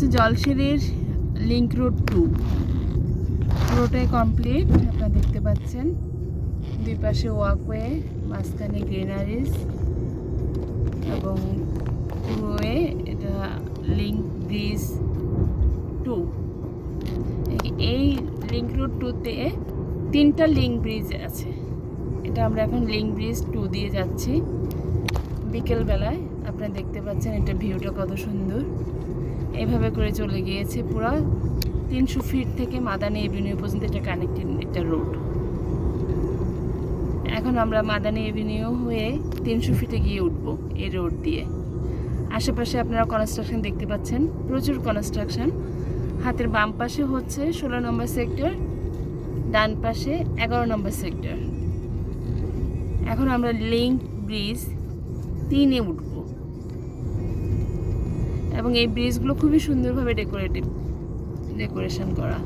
হচ্ছে জলসিঁড়ির link road two পুরোটাই কমপ্লিট আপনারা দেখতে পাচ্ছেন। দুই পাশে ওয়াকওয়ে মাঝখানে গ্রিনারিজ এবং পুরোয়ে এটা লিঙ্ক ব্রিজ টু এই লিংক রোড টুতে তিনটা লিঙ্ক ব্রিজ আছে। এটা আমরা এখন লিঙ্ক ব্রিজ টু দিয়ে যাচ্ছি। বিকেলবেলায় আপনারা দেখতে পাচ্ছেন এটা ভিউটা কত সুন্দর। এইভাবে করে চলে গিয়েছে পুরো তিনশো ফিট থেকে মাদানি এভিনিউ পর্যন্ত এটা কানেক্টেড একটা রোড এখন আমরা মাদানি এভিনিউ হয়ে তিনশো ফিটে গিয়ে উঠব এই রোড দিয়ে। আশেপাশে আপনারা কনস্ট্রাকশন দেখতে পাচ্ছেন, প্রচুর কনস্ট্রাকশন হাতের বাম পাশে হচ্ছে ষোলো নম্বর সেক্টর ডান পাশে এগারো নম্বর সেক্টর এখন আমরা লিঙ্ক ব্রিজ তিনে উঠব। এবং এই ব্রিজগুলো খুবই সুন্দরভাবে ডেকোরেটিভ ডেকোরেশন করা।